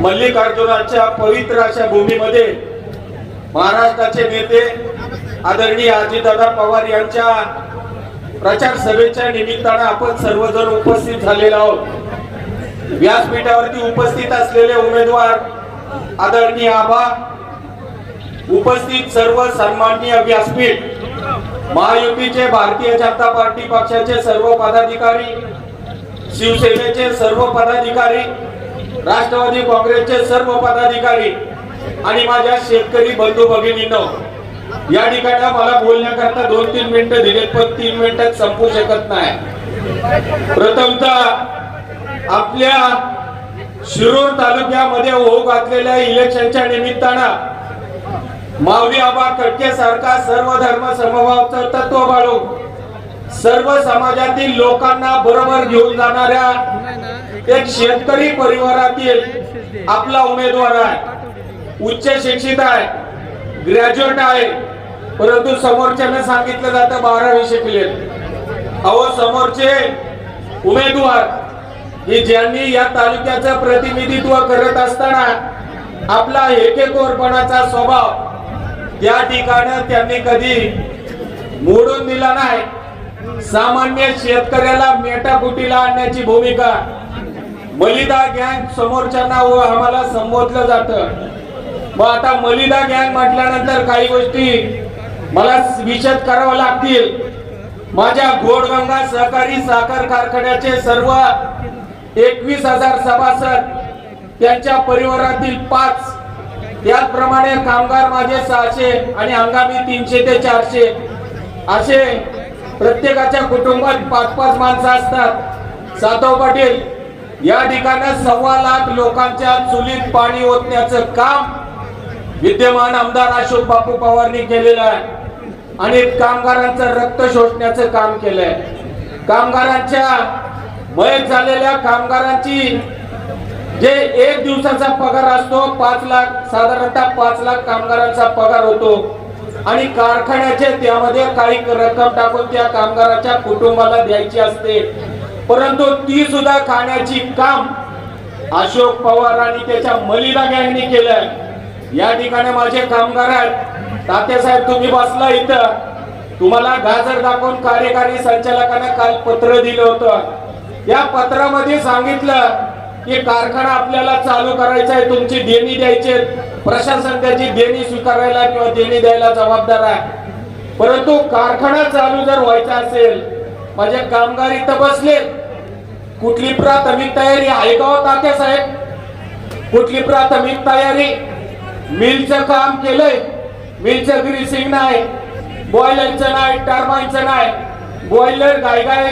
मल्लिकार्जुनाच्या पवित्र अशा भूमीमध्ये महाराष्ट्राचे नेते आदरणीय अजितदादा पवार यांच्या प्रचार सभेच्या निमित्तानं आपण सर्वजण उपस्थित झालेलो आहोत. व्यासपीठावरती उपस्थित असलेले उमेदवार आदरणीय आबा उपस्थित सर्व सन्माननीय व्यासपीठ महायुतीचे भारतीय जनता पार्टी पक्षाचे सर्व पदाधिकारी शिवसेनेचे सर्व पदाधिकारी राष्ट्रवादी काँग्रेसचे सर्व पदाधिकारी आणि माझ्या शेतकरी बंधू भगिनींनो या ठिकाणी मला बोलण्याकरता दोन तीन मिनिटं दिले पण तीन मिनिटात संपू शकत नाही. प्रथमतः आपल्या शिरूर तालुक्यामध्ये होऊ घातलेल्या इलेक्शनच्या निमित्तानं मावली आबा कटके सारखा सर्व धर्म समभावचं तत्व बाळगून सर्व समाजातील लोकांना बरोबर घेऊन जाणाऱ्या एक शेतकरी परिवारातील आपला उमेदवार आहे. उच्च शिक्षित आहे. ग्रॅज्युएट आहे. परंतु समोरच्याने सांगितलं जातं बारावी शिकले अहो समोरचे उमेदवार की ज्यांनी या तालुक्याचं प्रतिनिधित्व करत असताना आपला एकेकोरपणाचा स्वभाव त्या ठिकाणी त्यांनी कधी मोडून दिला नाही. सामान्य शेतकऱ्याला मेटाकुटीला आणण्याची भूमिका मलिदा गँग समोरच्यांना आम्हाला संबोधलं जातं. मग आता मलिदा गँग म्हटल्यानंतर काही गोष्टी मला विशद कराव्या लागतील. माझ्या घोडगंगा सहकारी साखर कारखान्याचे सर्व एकवीस हजार सभासद त्यांच्या परिवारातील पाच त्याचप्रमाणे कामगार माझे सहाशे आणि हंगामी तीनशे ते चारशे असे प्रत्येकाच्या कुटुंबात पाच पाच माणसं असतात. सातव पाटील या ठिकाणी सव्वा लाख लोकांच्या चुलीत पाणी ओतण्याचं काम विद्यमान आमदार अशोक बापू पवारनी केलेलं आहे. आणि कामगारांचं रक्त शोषण्याचं काम केलंय. कामगारांच्या मयत झालेल्या कामगारांची जे एक दिवसाचा पगार असतो पाच लाख साधारणतः पाच लाख कामगारांचा पगार होतो. आणि कारखान्याचे त्यामध्ये काही रक्कम टाकून त्या कामगाराच्या कुटुंबाला द्यायची असते. परंतु ती सुद्धा खाण्याची काम अशोक पवार आणि त्याच्या मलिदा गँगने केलं. या ठिकाणी माझे कामगार आहेत. तात्यासाहेब तुम्ही बसला इथं. तुम्हाला गाजर दाखवून कार्यकारी संचालकांना काल पत्र दिलं होतं. या पत्रामध्ये सांगितलं की कारखाना आपल्याला चालू करायचा आहे तुमची देणी द्यायची प्रशासन त्याची देणी स्वीकारायला किंवा देणी द्यायला जबाबदार आहे. परंतु कारखाना चालू जर व्हायचा असेल माझ्या कामगार इथं बसले. कुठली प्राथमिक तयारी आहे का हो तात्या साहेब? कुठली प्राथमिक तयारी? मिलचं काम केलंय. मिलचं ग्रीसिंग नाही. बॉयलरचं नाही टर्बाईनचं नाही. बॉयलर गायगाय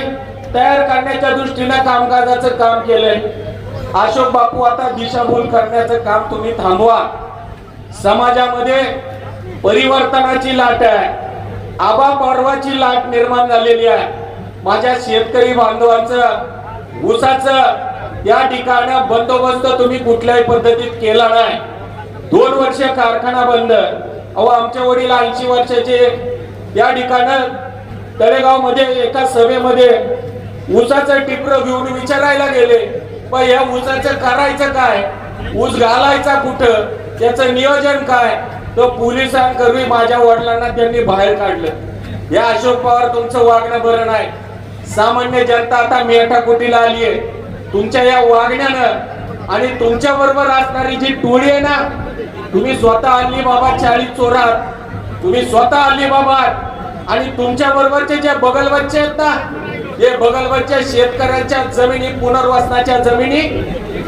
तयार करण्याच्या दृष्टीनं कामकाजाचं काम केलंय. अशोक बापू आता दिशाभूल करण्याचं काम तुम्ही थांबवा. समाजामध्ये परिवर्तनाची लाट आहे. आबा पर्वाची लाट निर्माण झालेली आहे. माझ्या शेतकरी बांधवांचं ऊसाचं या ठिकाणी बंदोबस्त तुम्ही कुठल्याही पद्धतीत केला नाही. दोन वर्ष कारखाना बंद. अहो आमच्या वडील ऐंशी वर्षाचे या ठिकाणी तळेगावमध्ये एका सभेमध्ये ऊसाचं टिपर घेऊन विचारायला गेले. पण या ऊसाचं करायचं काय? ऊस घालायचा कुठं? त्याचं नियोजन काय? तो पोलिसांकरवी माझ्या वडिलांना त्यांनी बाहेर काढलं. या अशोक पवार तुमचं वागणं बरं नाही. सामान्य जनता आता मेटाकुटीला आली आहे. तुमच्या या वागण्यानं आणि तुमच्या बरोबर असणारी जी टोळी आहे ना तुम्ही स्वतः आली बाबा चाळीस चोरात. तुम्ही स्वतः अल्ली बाबा. आणि तुमच्या बरोबरचे जे बगलवच्चे आहेत ना हे बगलवरच्या शेतकऱ्यांच्या जमिनी पुनर्वसनाच्या जमिनी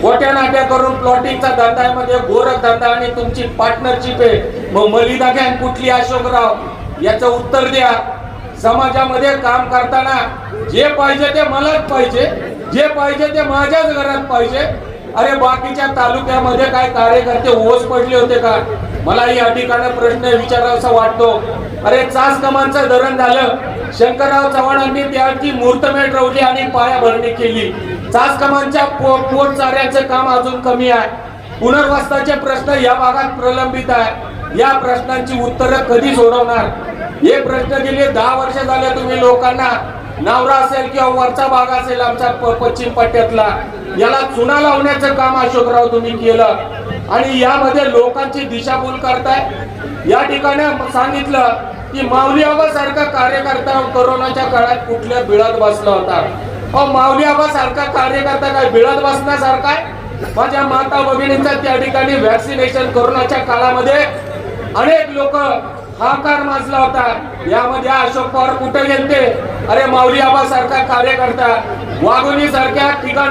खोट्या नाट्या करून प्लॉटिंगचा धंदा म्हणजे गोरख धंदा आणि तुमची पार्टनरशिप आहे. मग मलिदा गँग कुठली अशोकराव? याचं उत्तर द्या. समाजामध्ये काम करताना जे पाहिजे ते मलाच पाहिजे. जे पाहिजे ते माझ्याच घरात पाहिजे. अरे बाकीच्या तालुक्यामध्ये काय कार्यकर्ते ओस पडले होते का? मला या ठिकाणी प्रश्न विचारावासा वाटतो. अरे चास कमांचं धरण झालं. शंकरराव चव्हाणांनी त्याची मुहूर्तमेढ रवली आणि पायाभरणी केली. चास कमांच्या पो पोट चाऱ्याचं काम अजून कमी आहे. पुनर्वसनाचे प्रश्न या भागात प्रलंबित आहे. या प्रश्नांची उत्तरं कधी सोडवणार? हे प्रश्न गेले दहा वर्ष झाले तुम्ही लोकांना. नावरा असेल किंवा वरचा भाग असेल आमचा प- पश्चिम पट्ट्यातला याला चुना लावण्याचं काम अशोकराव तुम्ही केलं. आणि यामध्ये लोकांची दिशाभूल करताय. या ठिकाणी सांगितलं की माऊली आबा सारखा कार्यकर्ता कोरोनाच्या काळात कुठल्या बिळात बसला होता? अ माऊली आबा सारखा कार्यकर्ता काय बिळात बसण्यासारखा आहे? माझ्या माता भगिनींचा त्या ठिकाणी व्हॅक्सिनेशन कोरोनाच्या काळामध्ये अनेक लोक हाकार माजला होता. यामध्ये अशोक पवार कुठे गेलते? अरे माऊली आबा सारखा कार्यकर्ता. वाघोली सारख्या ठिकाण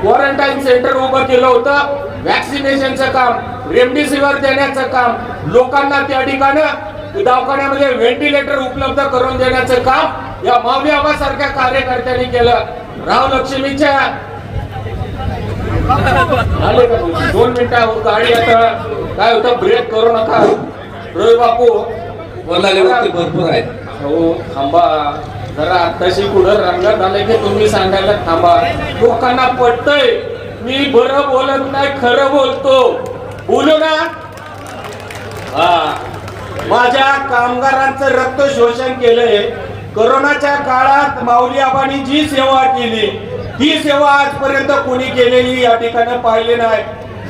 क्वारंटाईन सेंटर उभं केलं होतं. व्हॅक्सिनेशनचं काम रेमडेसिवीर देण्याचं काम लोकांना त्या ठिकाणं दवाखान्यामध्ये व्हेंटिलेटर उपलब्ध करून देण्याचं काम या माऊली आबा सारख्या कार्यकर्त्यांनी केलं. राव लक्ष्मीच्या दोन मिनिटं गाडी आता काय होतं? ब्रेक करू नका. रोय बापू बोलायला व्यक्ती भरपूर आहेत. हो थांबा. जरा आताशी पुढं रंगात आले की तुम्ही सांगायला थांबा. लोकांना पटतय मी बरं बोलत नाही खरं बोलतो. बोलू ना? हा. माझ्या कामगारांचं रक्त शोषण केलंय. कोरोनाच्या काळात माऊली आबांनी जी सेवा केली ती सेवा आजपर्यंत कोणी केलेली या ठिकाणी पाहिली नाही.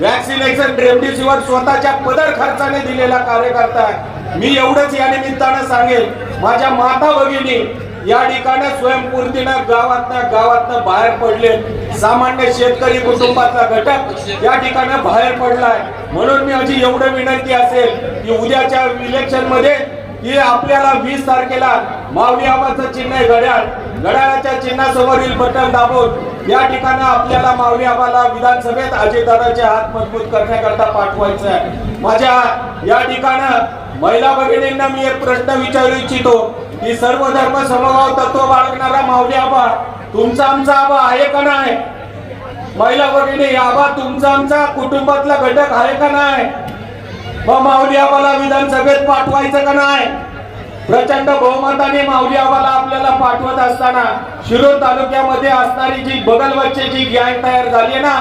वॅक्सिनेशन रेमडेसिवीर स्वतःच्या पदर खर्चाने दिलेला कार्यकर्ता आहे. मी एवढंच या निमित्तानं सांगेल माझ्या माता भगिनी या ठिकाणी स्वयंपूर्तीनं गावातनं गावातनं बाहेर पडले. सामान्य शेतकरी कुटुंबाचा घटक या ठिकाणी बाहेर पडलाय. म्हणून मी अशी एवढं विनंती असेल की उद्याच्या इलेक्शनमध्ये की आपल्याला वीस तारखेला माऊली आबाचं चिन्ह आहे घड्याळ. घड्याळाच्या चिन्हासमोरील बटन दाबून या ठिकाणी आपल्याला मावळी आम्हाला विधानसभेत अजितदादाचे हात मजबूत करण्याकरता पाठवायचं आहे माझ्या या ठिकाणी महिला भगिनींना मी एक प्रश्न विचारू इच्छितो की सर्व धर्म समभाव तत्व बाळगणारा माऊली आबा तुमचा आमचा आबा आहे का नाही? महिला भगिनी आबा तुमचा आमचा कुटुंबातला घटक आहे का नाही? मग माऊली आबाला विधानसभेत पाठवायचं का नाही? प्रचंड बहुमताने माऊली आबाला आपल्याला पाठवत असताना शिरोळ तालुक्यामध्ये असणारी जी बगलवच्चेची गँग तयार झाली ना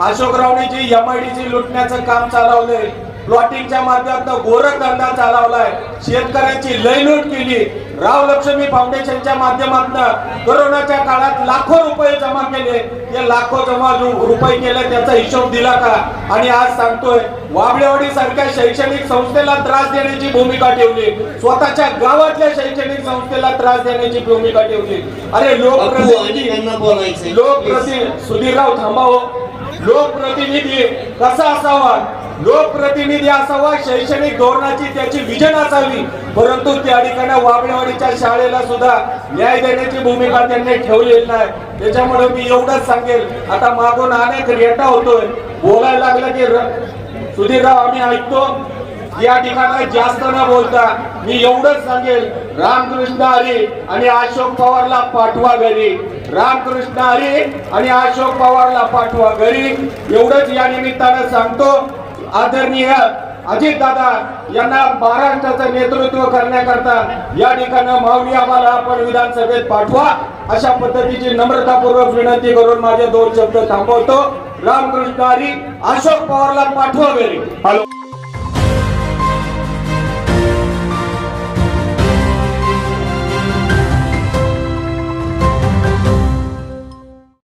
अशोकरावने जी एमआयडीसी लुटण्याचं काम चालवलंय प्लॉटिंगच्या माध्यमातून गोरख धंदा चालवलाय. शेतकऱ्यांची लयलूट केली. राव लक्ष्मी फाउंडेशनच्या माध्यमातून कोरोनाच्या काळात लाखो रुपये जमा केले. ते लाखो जमा रुपये केले त्याचा हिशोब दिला का? आणि आज सांगतोय वाबळेवाडी सारख्या शैक्षणिक संस्थेला त्रास देण्याची भूमिका ठेवली. स्वतःच्या गावातल्या शैक्षणिक संस्थेला त्रास देण्याची भूमिका ठेवली. अरे लोकप्रतिनिधी त्यांना बोलायचंय. लोकप्रति सुधीरराव थांबाव. लोकप्रतिनिधी कसा असावा? लोकप्रतिनिधी असावा शैक्षणिक धोरणाची त्याची विजन असावी. परंतु त्या ठिकाणी वाबळेवाडीच्या शाळेला सुद्धा न्याय देण्याची भूमिका त्यांनी ठेवलेली नाही. त्याच्यामुळे मी एवढंच सांगेल आता मागून अनेक रेटा होतोय. बोलायला लागलं की सुधीरराव आम्ही ऐकतो. या ठिकाणी जास्त न बोलता मी एवढंच सांगेल रामकृष्ण हरी आणि अशोक पवारला पाठवा घरी. रामकृष्ण हरी आणि अशोक पवारला पाठवा घरी. एवढंच या निमित्तानं सांगतो. आदरणीय अजित दादा यांना महाराष्ट्राचं नेतृत्व करण्याकरता या ठिकाणी माऊली आम्हाला आपण विधानसभेत पाठवा. अशा पद्धतीची नम्रतापूर्वक विनंती करून माझे दोन शब्द थांबवतो. रामकृष्ण हरी अशोक पवारला पाठवा घरी हॅलो.